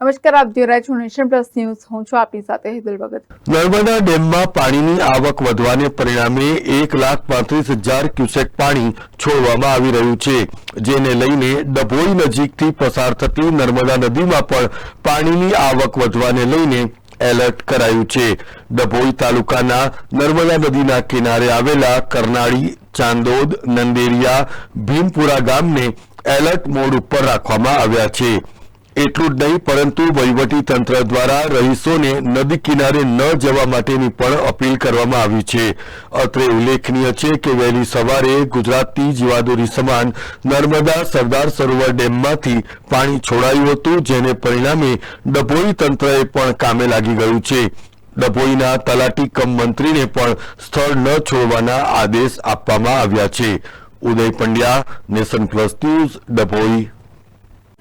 નમસ્કાર, આપ જોઈ રહ્યા છો નેશન પ્લસ ન્યૂઝ. હું છું આપની સાથે હેતલ ભગત. નર્મદા ડેમમાં પાણીની આવક વધવાને પરિણામે એક લાખ પાંત્રીસ હજાર ક્યુસેક પાણી છોડવામાં આવી રહ્યું છે, જેને લઈને ડભોઈ નજીકથી પસાર થતી નર્મદા નદીમાં પણ પાણીની આવક વધવાને લઈને એલર્ટ કરાયું છે. ડભોઈ તાલુકાના નર્મદા નદીના કિનારે આવેલા કરનાળી, ચાંદોદ, નંદેરિયા, ભીમપુરા ગામને એલર્ટ મોડ ઉપર રાખવામાં આવ્યા છે. એટલું જ નહીં, પરંતુ તંત્ર દ્વારા રહીશોને નદી કિનારે ન જવા માટેની પણ અપીલ કરવામાં આવી છે. અત્રે ઉલ્લેખનીય છે કે વહેલી સવારે ગુજરાતની જીવાદોરી સમાન નર્મદા સરદાર સરોવર ડેમમાંથી પાણી છોડાયું હતું, જેને પરિણામે ડભોઈ તંત્રએ પણ કામે લાગી ગયું છે. ડભોઈના તલાટી કમ મંત્રીને પણ સ્થળ ન છોડવાના આદેશ આપવામાં આવ્યા છે. Uday Pandya, nation plus news, Dabhoi.